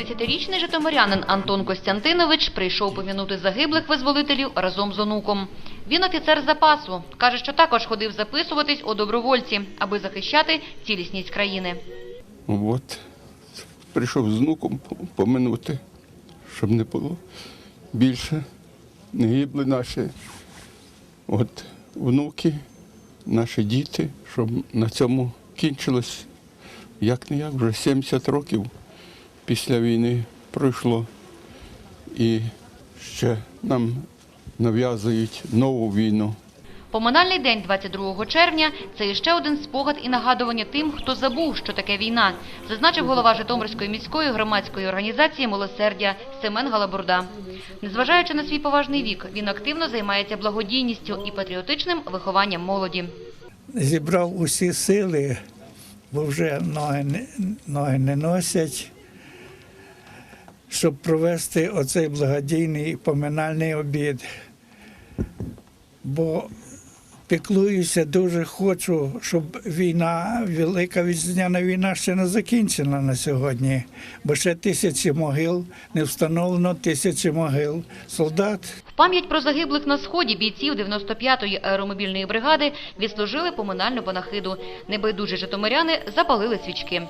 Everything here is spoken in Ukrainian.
30-річний житомирянин Антон Костянтинович прийшов помінути загиблих визволителів разом з онуком. Він офіцер запасу. Каже, що також ходив записуватись у добровольці, аби захищати цілісність країни. От прийшов з внуком поминути, щоб не було більше. Не гибли наші от внуки, наші діти, щоб на цьому кінчилось як не як вже 70 років після війни пройшло. І ще нам нав'язують нову війну. Поминальний день 22 червня – це іще один спогад і нагадування тим, хто забув, що таке війна, зазначив голова Житомирської міської громадської організації «Милосердя» Семен Галабурда. Незважаючи на свій поважний вік, він активно займається благодійністю і патріотичним вихованням молоді. зібрав усі сили, бо вже ноги не, ноги не носять, щоб провести оцей благодійний поминальний обід. Бо піклуюся, дуже хочу, щоб війна, велика вітчизняна війна ще не закінчена на сьогодні, бо ще тисячі могил, не встановлено тисячі могил солдат. В пам'ять про загиблих на сході бійців 95-ї аеромобільної бригади відслужили поминальну панахиду. Небайдужі житомиряни запалили свічки.